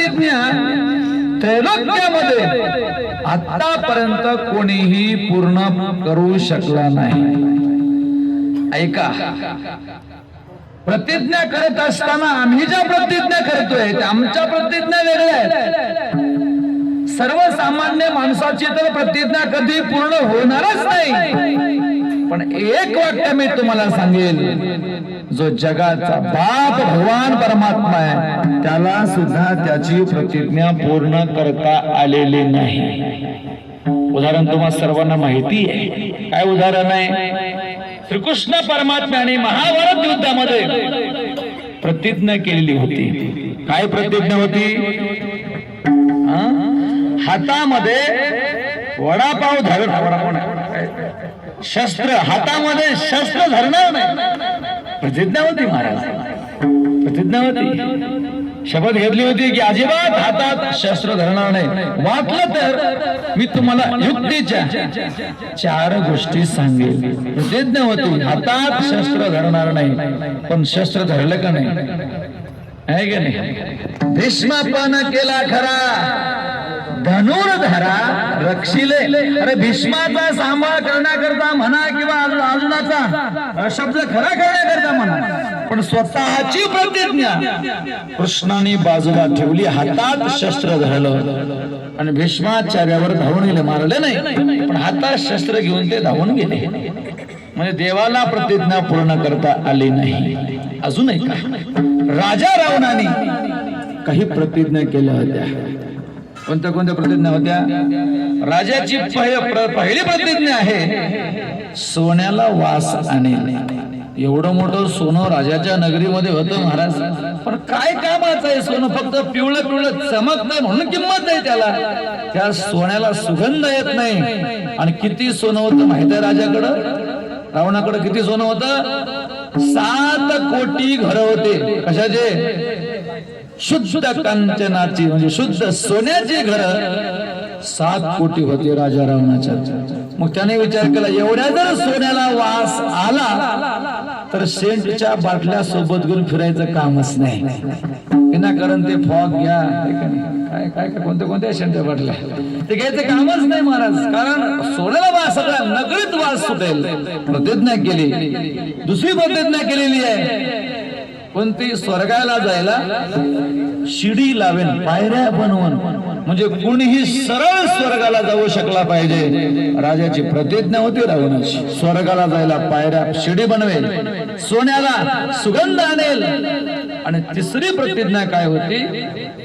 प्रतिज्ञा त्रैलोक्यामध्ये आतापर्यंत कोणीही पूर्ण करू शकला नाही. ऐका. प्रतिज्ञा करत असताना आम्ही ज्या प्रतिज्ञा करतोय आमच्या प्रतिज्ञा वेगळ्या आहेत. सर्वसामान्य माणसाची तर प्रतिज्ञा कधी पूर्ण होणारच नाही. पण एक वाक्य मी तुम्हाला सांगेल जो जगाचा बाप भगवान परमात्मा आहे त्याला सुद्धा त्याची प्रतिज्ञा पूर्ण करता आलेली नाही. उदाहरण तुम्हाला सर्वांना माहिती आहे. काय उदाहरण आहे? श्रीकृष्ण परमात्म्याने महाभारत युद्धामध्ये प्रतिज्ञा केलेली होती. काय प्रतिज्ञा होती? हातामध्ये वडापाव धर वडापाव शस्त्र हातामध्ये शस्त्र धरणार नाही. प्रतिज्ञा होती महाराज. प्रतिज्ञा होती. शपथ घेतली होती की अजिबात हातात शस्त्र धरणार नाही. वाटलं तर मी तुम्हाला युक्तीच्या चार गोष्टी सांगेल. प्रतिज्ञा होती हातात शस्त्र धरणार नाही. पण शस्त्र धरलं का नाही? आहे का नाही? भीष्मापन केला खरा. रक्षिले. अरे भीष्माचा सांभाळ करण्याकरता म्हणा किंवा अजून अर्जुनाचा शब्द खरा करण्याकरता म्हणा. पण स्वतःची प्रतिज्ञा. कृष्णाने बाजूला ठेवली हातात शस्त्र धरलं. आणि भीष्माचार्यावर धावून गेले मारले नाही. पण हातात शस्त्र घेऊन ते धावून गेले. म्हणजे देवाला प्रतिज्ञा पूर्ण करता आली नाही. अजूनही राजा रावणाने काही प्रतिज्ञा केल्या होत्या. कोणत्या कोणत्या प्रतिज्ञा होत्या? राजाची प्र- पहिली प्रतिज्ञा आहे सोन्याला वास आणेल एवढं मोठं सोनं राजाच्या नगरीमध्ये होतं महाराज. पण काय कामाचं आहे सोनं फक्त पिवळं पिवळं चमकतं म्हणून किंमत आहे त्याला. त्या सोन्याला सुगंध येत नाही. आणि किती सोनं होतं माहिती आहे राजाकडं? रावणाकडे किती सोनं होतं? सात कोटी घर होते. कशाचे? शुद्ध कांचनाची म्हणजे शुद्ध सोन्याची घर. सात कोटी होते राजा रावणाच्या मग त्याने विचार केला एवढ्या जर सोन्याला वास आला तर सेंटच्या बाटल्या सोबत घेऊन फिरायचं कामच नाही. विनाकारण ते फॉग घ्या. काय काय काय कोणत्या कोणत्या सेंटच्या बाटल्या? ते घ्यायचं कामच नाही महाराज. कारण सोन्याला वास सगळ्या नगरीत वास सुटेल. प्रतिज्ञा केली. दुसरी प्रतिज्ञा केलेली आहे. कोणती स्वर्गाला जायला शिडी लावेन पायऱ्या बनवून. म्हणजे कुणीही सरळ स्वर्गाला जाऊ शकला पाहिजे. राजाची प्रतिज्ञा होती रावणाची. स्वर्गाला जायला पायऱ्या शिडी बनवेल. सोन्याला सुगंध आणेल. आणि तिसरी प्रतिज्ञा काय होती?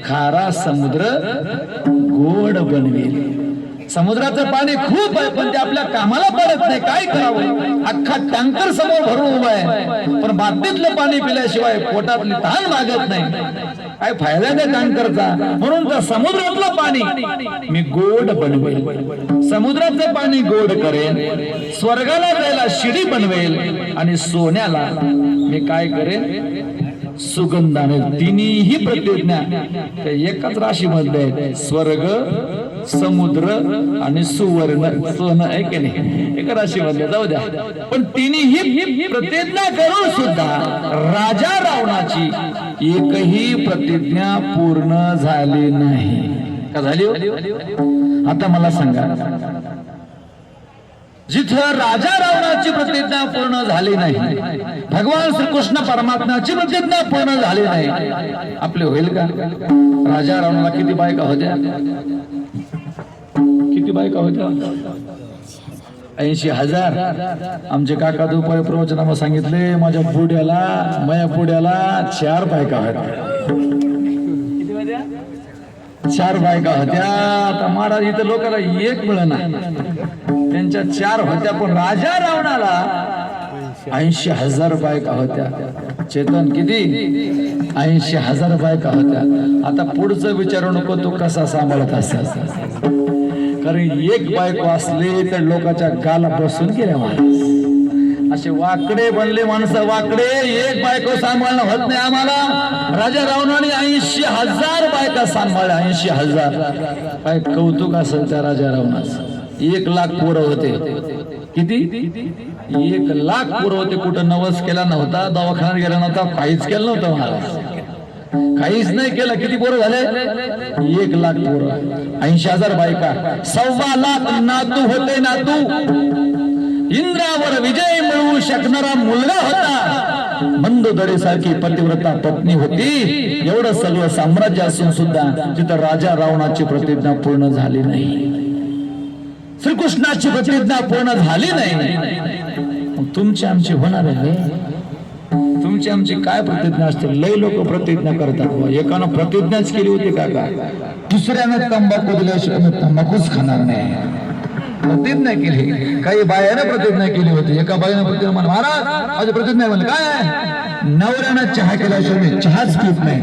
खारा समुद्र गोड बनवेल. समुद्राचं पाणी खूप आहे पण ते आपल्या कामाला पडत नाही. काय करावं? अख्खा टँकर समोर भरून उभा आहे. पण बाटलीतलं पाणी पिल्याशिवाय पोटातली तहान लागत नाही. काय फायदा त्या टँकरचा म्हणून त्या समुद्रातलं पाणी मी गोड बनवेल. समुद्राचं पाणी गोड करेन स्वर्गाला जायला शिडी बनवेल आणि सोन्याला मी काय करेन? सुगंधाने तिन्ही प्रतिज्ञा एकाच राशी स्वर्ग समुद्र आणि सुवर्ण सोनं आहे की नाही? एका राशी जाऊ द्या. पण तिनेही प्रतिज्ञा करून सुद्धा राजा रावणाची एकही प्रतिज्ञा पूर्ण झाली नाही. का झाली हो? आता मला सांगा. जिथं राजा रावणाची प्रतिज्ञा पूर्ण झाली नाही भगवान श्रीकृष्ण परमात्माची प्रतिज्ञा पूर्ण झाली नाही आपले होईल का? राजा रावणाला किती बायका होत्या? किती बायका होत्या? ऐंशी हजार. आमचे काका दुपारी प्रवचनामध्ये सांगितले माझ्या पुढ्याला माझ्या पुढ्याला चार बायका होत्या. चार बायका होत्या. आता महाराज इथं लोकांना एक मिळना. त्यांच्या चार होत्या पण राजा रावणाला ऐंशी हजार बायका होत्या. चेतन किती? ऐंशी हजार बायका होत्या. आता पुढचं विचारू नको तू कसा सांभाळत असा कारण एक बायको असले तर लोकांच्या गाला बसून गेल्या महाराज असे वाकडे बनले माणसं वाकडे. एक बायको सांभाळणं होत नाही आम्हाला. राजा रावणाने ऐंशी हजार बायका सांभाळल्या ऐंशी हजार. काय कौतुक असेल त्या राजा रावणाचं. एक लाख पोरं होते. किती? एक लाख पुरवते होते कुठं? नवस केला नव्हता दवाखान्यात गेला नव्हता काहीच केलं नव्हतं महाराज काहीच नाही केलं. किती पोरं झाले? एक लाख पोरं. ऐंशी हजार बायका. सव्वा लाख नातू होते नातू. इंद्रावर विजय मिळवू शकणारा मुलगा होता. मंदोदरीसारखी पतिव्रता पत्नी होती. एवढं सगळं साम्राज्य असून सुद्धा तिथं राजा रावणाची प्रतिज्ञा पूर्ण झाली नाही. श्रीकृष्णाची प्रतिज्ञा पूर्ण झाली नाही. तुमची आमची होणार आहे तुमची आमची काय प्रतिज्ञा असते लय लोक प्रतिज्ञा करतात एकानं प्रतिज्ञाच केली होती काका दुसऱ्यानं तंबाखू दिल्याशिवाय मी तंबाखूच खाणार नाही. प्रतिज्ञा केली. काही बायानं प्रतिज्ञा केली होती. एका बायानं प्रतिज्ञा म्हणा महाराज माझी प्रतिज्ञा म्हणलं काय नवऱ्यानं चहा केल्याशिवाय मी चहाच पित नाही.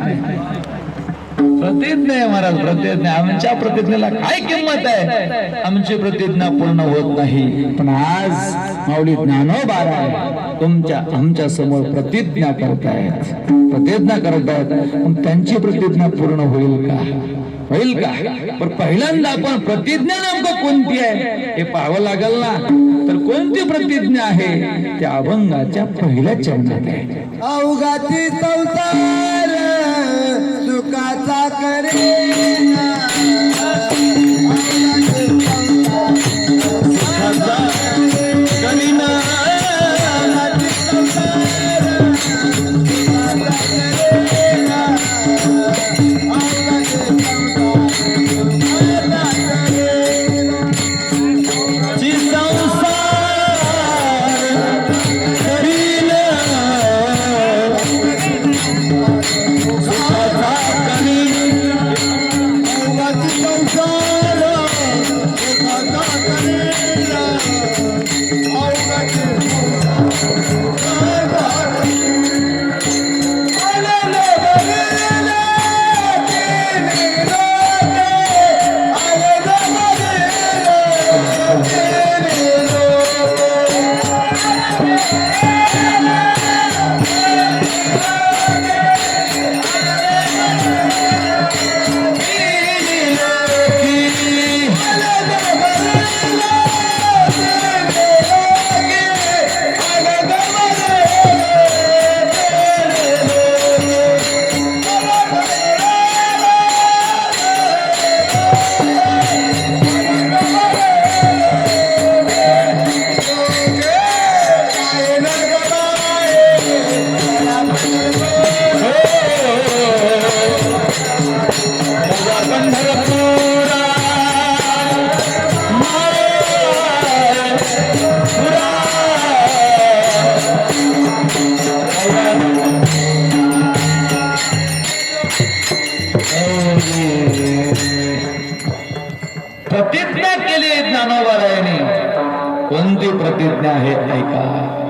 प्रतिज्ञा आहे महाराज प्रतिज्ञा. आमच्या प्रतिज्ञेला काय किंमत आहे? आमची प्रतिज्ञा पूर्ण होत नाही. पण आज माऊली ज्ञानोबारा तुमच्या आमच्यासमोर प्रतिज्ञा करतायत. प्रतिज्ञा करतायत. पण त्यांची प्रतिज्ञा पूर्ण होईल का? होईल का? पण पहिल्यांदा आपण प्रतिज्ञा नेमकं कोणती आहे? हे पाहावं लागेल ना? तर कोणती प्रतिज्ञा आहे? त्या अभंगाच्या पहिल्या चरणात आहे. अवघाती संसार सुखाचा करेना प्रतिज्ञा आहे ऐका.